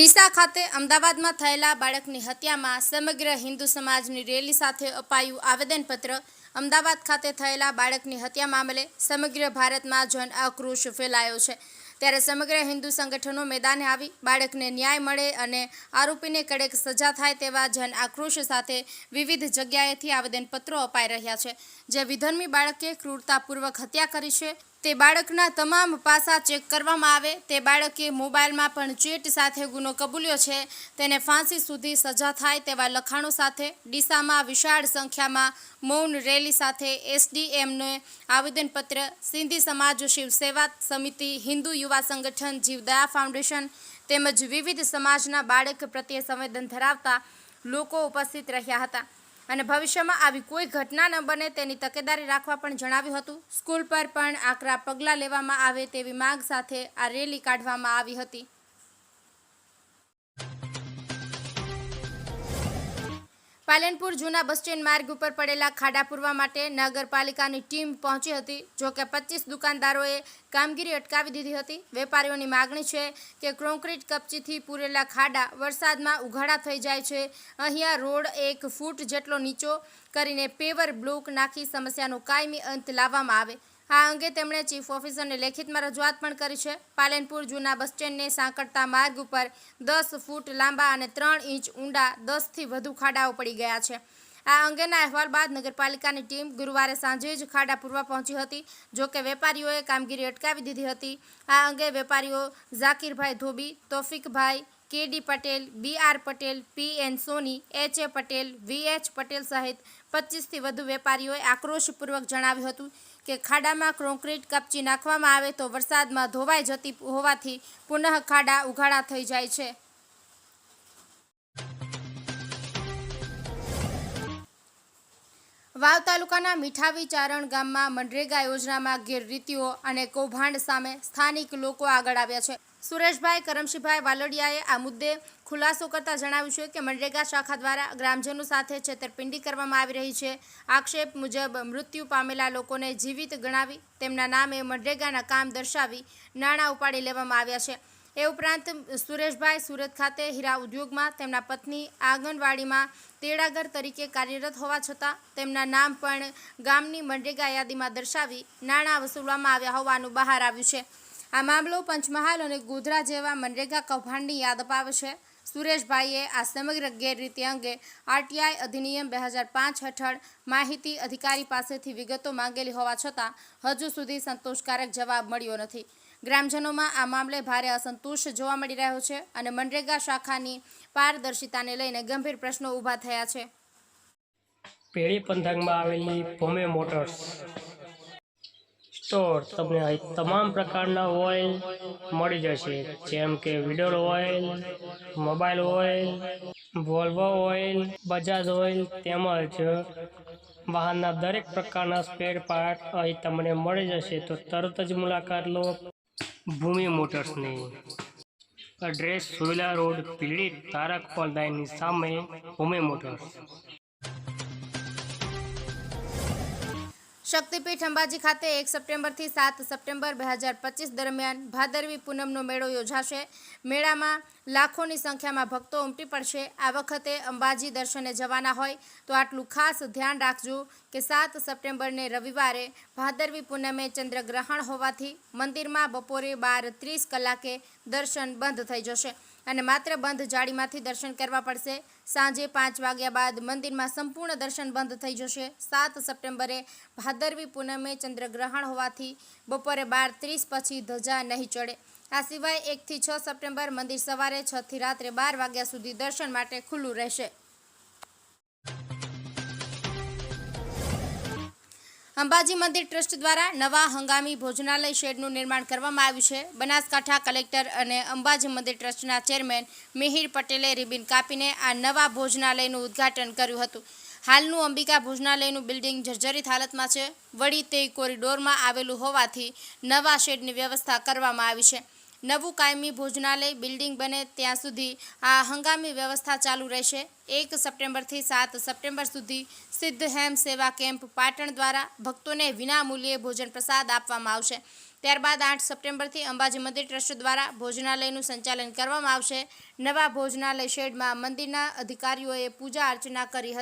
ડીસા ખાતે અમદાવાદમાં થયેલા બાળકની હત્યામાં સમગ્ર હિન્દુ સમાજની રેલી સાથે અપાયું આવેદનપત્ર. અમદાવાદ ખાતે થયેલા બાળકની હત્યા મામલે સમગ્ર ભારતમાં જન આક્રોશ ફેલાયો છે. ત્યારે સમગ્ર હિન્દુ સંગઠનો મેદાને આવી બાળકને ન્યાય મળે અને આરોપીને કડક સજા થાય તેવા જન આક્રોશ સાથે વિવિધ જગ્યાએથી આવેદનપત્રો અપાઈ રહ્યા છે. જે વિધર્મી બાળકે ક્રૂરતાપૂર્વક હત્યા કરી છે. તે બાળકના તમામ પાસા ચેક કરવામાં આવે. તે બાળકે મોબાઈલમાં પણ ચેટ સાથે ગુનો કબૂલ્યો છે. તેને ફાંસી સુધી સજા થાય તેવા લખાણો સાથે ડીસામાં વિશાળ સંખ્યામાં મૌન રેલી સાથે એસડીએમને આવેદનપત્ર, સિંધી સમાજ શિવ સેવા સમિતિ, હિન્દુ યુવા સંગઠન, જીવદયા ફાઉન્ડેશન તેમજ વિવિધ સમાજના બાળક પ્રત્યે સંવેદન ધરાવતા લોકો ઉપસ્થિત રહ્યા હતા. અને ભવિષ્યમાં આવી કોઈ ઘટના ન બને તેની તકેદારી રાખવા પણ જણાવ્યું હતું. સ્કૂલ પર પણ આકરા પગલાં લેવામાં આવે તેવી માંગ સાથે આ રેલી કાઢવામાં આવી હતી. પાલનપુર જૂના બસ સ્ટેન્ડ માર્ગ ઉપર પડેલા ખાડા પૂરવા માટે નગરપાલિકાની ટીમ પહોંચી હતી, જો કે પચીસ દુકાનદારોએ કામગીરી અટકાવી દીધી હતી. વેપારીઓની માગણી છે કે કોન્ક્રીટ કપચીથી પૂરેલા ખાડા વરસાદમાં ઉઘાડા થઈ જાય છે. અહીંયા રોડ એક ફૂટ જેટલો નીચો કરીને પેવર બ્લોક નાખી સમસ્યાનો કાયમી અંત લાવવામાં આવે. આ અંગે તેમણે ચીફ ઓફિસરને લેખિતમાં રજૂઆત પણ કરી છે. પાલનપુર જૂના બસ સ્ટેન્ડને સાંકળતા માર્ગ ઉપર દસ ફૂટ લાંબા અને ત્રણ ઇંચ ઊંડા દસથી વધુ ખાડાઓ પડી ગયા છે. આ અંગેના અહેવાલ બાદ નગરપાલિકાની ટીમ ગુરુવારે સાંજે જ ખાડા પૂરવા પહોંચી હતી, જો કે વેપારીઓએ કામગીરી અટકાવી દીધી હતી. આ અંગે વેપારીઓ ઝાકીરભાઈ Dhobi, તોફિકભાઈ K D Patel, B R Patel, P N Soni, H A Patel, V H Patel સહિત પચીસથી વધુ વેપારીઓએ આક્રોશપૂર્વક જણાવ્યું હતું કે ખાડામાં કોન્ક્રીટ કપચી નાખવામાં આવે તો વરસાદમાં ધોવાઈ જતી હોવાથી પુનઃ ખાડા ઉઘાડા થઈ જાય છે. વાવ તાલુકાના મીઠાવી ચારણ ગામમાં મનરેગા યોજનામાં ગેરરીતિઓ અને કૌભાંડ સામે સ્થાનિક લોકો આગળ આવ્યા છે. સુરેશભાઈ કરમશીભાઈ વાલોડિયાએ આ મુદ્દે ખુલાસો કરતા જણાવ્યું છે કે મનરેગા શાખા દ્વારા ગ્રામજનો સાથે છેતરપિંડી કરવામાં આવી રહી છે. આક્ષેપ મુજબ મૃત્યુ પામેલા લોકોને જીવિત ગણાવી તેમના નામે મનરેગાના કામ દર્શાવી નાણાં ઉપાડી લેવામાં આવ્યા છે. એ ઉપરાંત સુરેશભાઈ સુરત ખાતે હીરા ઉદ્યોગમાં તેમના પત્ની આંગણવાડીમાં તેડાગર તરીકે કાર્યરત હોવા છતાં તેમના નામ પણ ગામની મનરેગા યાદીમાં દર્શાવી નાણાં વસૂલવામાં આવ્યા હોવાનું બહાર આવ્યું છે. આ મામલો પંચમહાલ અને ગોધરા જેવા મનરેગા કૌભાંડની યાદ અપાવે છે સુરેશભાઈએ આ સમગ્ર ગેરરીતિ અંગે આરટીઆઈ અધિનિયમ બે હજાર પાંચ હેઠળ માહિતી અધિકારી પાસેથી વિગતો માંગેલી હોવા છતાં હજુ સુધી સંતોષકારક જવાબ મળ્યો નથી. ગ્રામજનોમાં આ મામલે ભારે અસંતોષ જોવા મળી રહ્યો છે અને મનરેગા શાખાની પારદર્શિતાને લઈને ગંભીર પ્રશ્નો ઊભા થયા છે. પેઢી પંથકમાં આવેલી ભૂમે મોટર્સ સ્ટોર તમને અહીં તમામ પ્રકારના ઓઇલ મળી જશે. જેમ કે Veedol oil Mobil oil Volvo oil Bajaj oil તેમજ વાહનના દરેક પ્રકારના સ્પેર પાર્ટ અહીં તમને મળી જશે. તો તરત જ મુલાકાત લો ભૂમિ મોટર્સની. એડ્રેસ સુવિલા રોડ પીડિત તારક ઓનલાઇનની સામે ભૂમિ મોટર્સ. શક્તિપીઠ અંબાજી ખાતે એક સપ્ટેમ્બરથી સાત સપ્ટેમ્બર બે હજાર પચીસ દરમિયાન ભાદરવી પૂનમનો મેળો યોજાશે. મેળામાં લાખોની સંખ્યામાં ભક્તો ઉમટી પડશે. આ વખતે અંબાજી દર્શને જવાના હોય તો આટલું ખાસ ધ્યાન રાખજો કે સાત સપ્ટેમ્બરને રવિવારે ભાદરવી પૂનમે ચંદ્રગ્રહણ હોવાથી મંદિરમાં બપોરે બાર ત્રીસ કલાકે દર્શન બંધ થઈ જશે. અને માત્ર બંધ જાળીમાંથી દર્શન કરવા પડશે. સાંજે પાંચ વાગ્યા બાદ મંદિરમાં સંપૂર્ણ દર્શન બંધ થઈ જશે. સાત સપ્ટેમ્બરે ભાદરવી પૂનમે ચંદ્રગ્રહણ હોવાથી બપોરે બાર ત્રીસ પછી ધજા નહીં ચડે. આ સિવાય એકથી છ સપ્ટેમ્બર મંદિર સવારે છથી રાત્રે બાર વાગ્યા સુધી દર્શન માટે ખુલ્લું રહેશે. અંબાજી મંદિર ટ્રસ્ટ દ્વારા નવા હંગામી ભોજનાલય શેડનું નિર્માણ કરવામાં આવ્યું છે. બનાસકાંઠા કલેક્ટર અને અંબાજી મંદિર ટ્રસ્ટના ચેરમેન મિહિર પટેલે રિબિન કાપીને આ નવા ભોજનાલયનું ઉદ્ઘાટન કર્યું હતું. હાલનું અંબિકા ભોજનાલયનું બિલ્ડિંગ જર્જરિત હાલતમાં છે. વળી તે કોરિડોરમાં આવેલું હોવાથી નવા શેડની વ્યવસ્થા કરવામાં આવી છે. નવું કાયમી ભોજનાલય બિલ્ડિંગ બને ત્યાં સુધી આ હંગામી વ્યવસ્થા ચાલુ રહેશે. એક સપ્ટેમ્બરથી સાત સપ્ટેમ્બર સુધી સિદ્ધ હેમ સેવા કેમ્પ પાટણ દ્વારા ભક્તોને વિનામૂલ્યે ભોજન પ્રસાદ આપવામાં આવશે. ત્યારબાદ આઠ સપ્ટેમ્બરથી અંબાજી મંદિર ટ્રસ્ટ દ્વારા ભોજનાલયનું સંચાલન કરવામાં આવશે. નવા ભોજનાલય શેડમાં મંદિરના અધિકારીઓએ પૂજા અર્ચના કરી હતી.